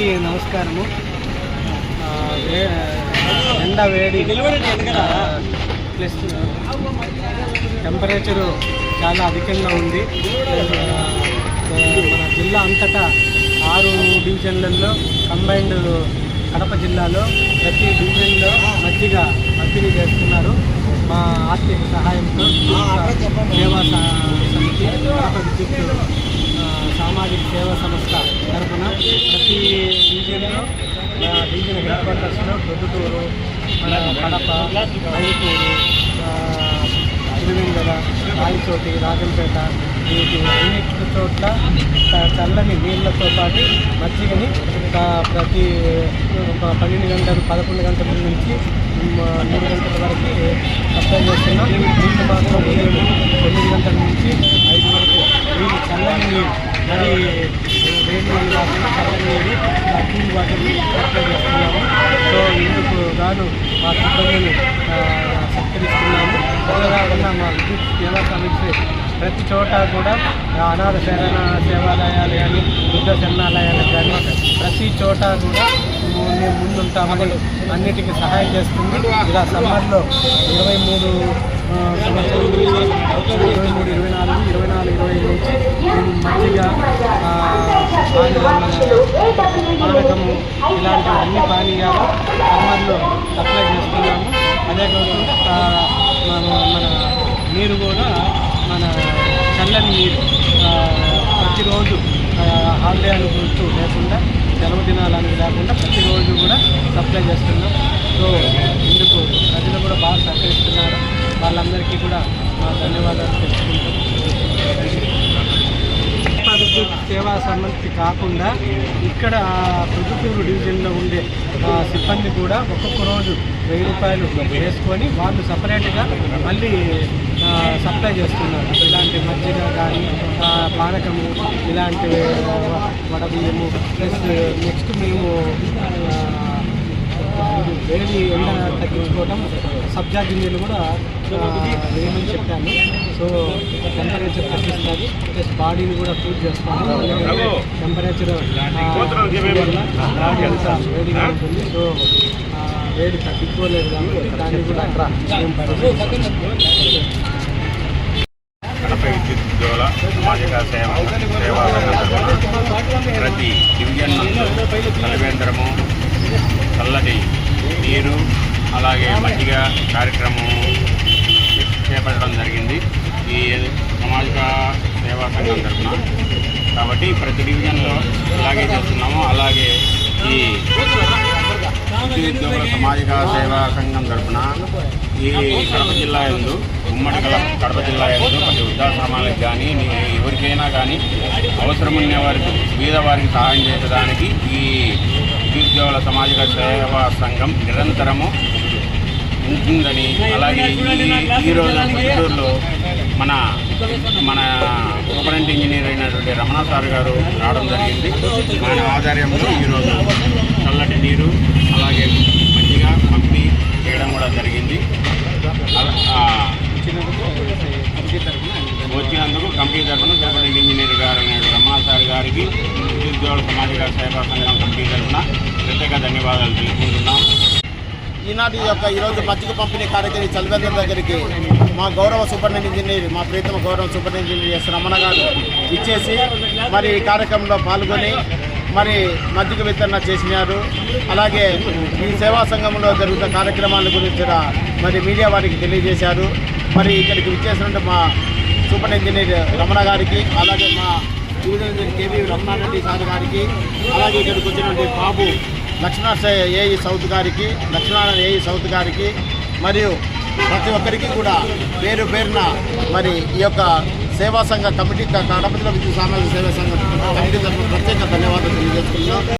అందరికీ నమస్కారము. ఎండ వేడి ప్లస్ టెంపరేచరు చాలా అధికంగా ఉంది. మన జిల్లా అంతటా ఆరు డివిజన్లలో కంబైన్డ్ కడప జిల్లాలో ప్రతి డివిజన్లో మజ్జిగ పంపిణీ చేస్తున్నారు. మా ఆర్థిక సహాయంతో సేవా సమితి కడప విద్యుత్ సామాజిక సేవా సంస్థ తరఫున ప్రతి రీజియన్లో రీజియన్ హెడ్ క్వార్టర్స్లో ప్రొద్దుటూరు కడప మైపూరు తిరువెంగళ రాయచోటి రాజంపేట వీటి అన్నిటి చోట్ల చల్లని నీళ్ళతో పాటు మజ్జిగని ప్రతి పన్నెండు గంటలు పదకొండు గంటల నుంచి మూడు గంటల వరకు సప్లై చేస్తున్నాం. నీళ్ళు పాత్ర ఉదయం తొమ్మిది గంటల నుంచి ఐదు వరకు. నీళ్ళు చల్లని నీళ్ళు మరి వేడి నీళ్ళు చేస్తున్నాము. సో ఇందుకు గాను మా సిబ్బందిని సత్కరిస్తున్నాము సత్కరిస్తున్నాము. అదేవిధంగా మా విద్యుత్ సేవా సమితి ప్రతి చోట కూడా అనాథ శరణ సేవాలయాలు కానీ వృద్ధ శరణాలయాలు కానీ ప్రతి చోట కూడా మేము ముందుంటామని అన్నిటికీ సహాయం చేస్తుంది. ఇలా సమ్మర్లో ఇరవై మూడు సంవత్సరం ఇరవై మూడు ఇరవై నాలుగు ఇరవై నాలుగు ఇరవై ఐదు నుంచి మేము మంచిగా పానకము ఇలాంటి అన్ని పానీయాలు సమ్మర్లో సప్లై చేస్తున్నాము అదే కాకుండా మన మన నీరు కూడా మన చల్లని నీరు ప్రతిరోజు హాలిడే అనుకుంటూ లేకుండా సెలవు దినాలని లేకుండా ప్రతిరోజు కూడా సప్లై చేస్తున్నాం సో ఇందుకు ప్రజలు కూడా బాగా సహకరిస్తున్నారు. కూడా మా ధన్యవాదాలు తెలుసుకుంటాం సేవా సమితి కాకుండా ఇక్కడ ప్రొద్దుటూరు డివిజన్లో ఉండే సిబ్బంది కూడా ఒక్కొక్క రోజు వెయ్యి రూపాయలు వేసుకొని వాళ్ళు సపరేట్గా మళ్ళీ సప్లై చేస్తున్నారు. ఇలాంటి మజ్జిగ కానీ పానకము ఇలాంటి వడబియ్యము ప్లస్ నెక్స్ట్ మేము వేడి ఎండ తగ్గించుకోవడం సబ్జా గింజలు కూడా వేయమని చెప్పాను. సో టెంపరేచర్ తగ్గిస్తుంది. ప్లస్ బాడీని కూడా కూల్ చేస్తాను. టెంపరేచర్ బాడీ అంతా వేడిగా ఉంటుంది. సో వేడి తగ్గిపోలేదు కాబట్టి దాన్ని కూడా మేము పరిశీలిస్తాం కడప విద్యుత్ ఉద్యోగుల సామాజిక సేవ ప్రతి డివిజన్ నందు కలివేంద్రము చల్లటి నీరు అలాగే మజ్జిగ కార్యక్రమం చేపట్టడం జరిగింది. ఈ సామాజిక సేవా సంఘం తరఫున. కాబట్టి ప్రతి డివిజన్లో ఇలాగే చేస్తున్నాము. అలాగే ఈ ఉద్యోగుల సామాజిక సేవా సంఘం తరఫున ఈ కడప జిల్లా ఎందు ఉమ్మడి కడప జిల్లా ఎందు ప్రతి వృద్ధాశ్రమాలకు కానీ ఎవరికైనా కానీ అవసరం ఉన్న వారికి బీద వారికి సహాయం చేయడానికి ఈ నిరుద్యోగుల సామాజిక సేవా సంఘం నిరంతరము ఉంటుందని అలాగే ఈరోజు గుంటూరులో మన మన సూపరింట్ ఇంజనీర్ అయినటువంటి రమణ సార్ గారు రావడం జరిగింది. ఆయన ఆధ్వర్యంలో ఈరోజు చల్లటి నీరు అలాగే మంచిగా పంపిణీ చేయడం కూడా జరిగింది అలా- ఆ, వచ్చినందుకు కంపెనీ తరఫున సూపరింట్ ఇంజనీర్ గారు అయిన రమణ సార్ గారికి ఉద్యోగుల సామాజిక సేవా సంఘం కమిటీ తరఫున ప్రత్యేక ధన్యవాదాలు తెలుపుకుంటున్నాం. ఈనాటి యొక్క ఈరోజు మజ్జిగ పంపిణీ కార్యక్రమం చలివేంద్ర దగ్గరికి మా గౌరవ సూపరింటెండెంట్ ఇంజనీర్ మా ప్రీతమ గౌరవ సూపరింటెండెంట్ ఇంజనీర్ ఎస్ రమణ గారు ఇచ్చేసి మరి ఈ కార్యక్రమంలో పాల్గొని మరి మజ్జిగ వితరణ చేసినారు. అలాగే ఈ సేవా సంఘంలో జరుగుతున్న కార్యక్రమాల గురించి మరి మీడియా వారికి తెలియజేశారు. మరి ఇక్కడికి విచ్చేసినట్టు మా సూపర్ ఇంజనీర్ రమణ గారికి అలాగే మా డివిజన్ కేవీ రమణారెడ్డి సార్ గారికి అలాగే ఇక్కడికి వచ్చినటువంటి బాబు లక్ష్మణ ఏఈ సౌత్ గారికి లక్ష్మణారాయణ ఏఈ సౌత్ గారికి మరియు ప్రతి ఒక్కరికి కూడా పేరు పేరున మరి ఈ యొక్క సేవా సంఘ కమిటీ కడపతిలో విద్యుత్ సామాజిక సేవా సంఘ కమిటీ తరఫున ప్రత్యేక ధన్యవాదాలు తెలియజేస్తున్నాం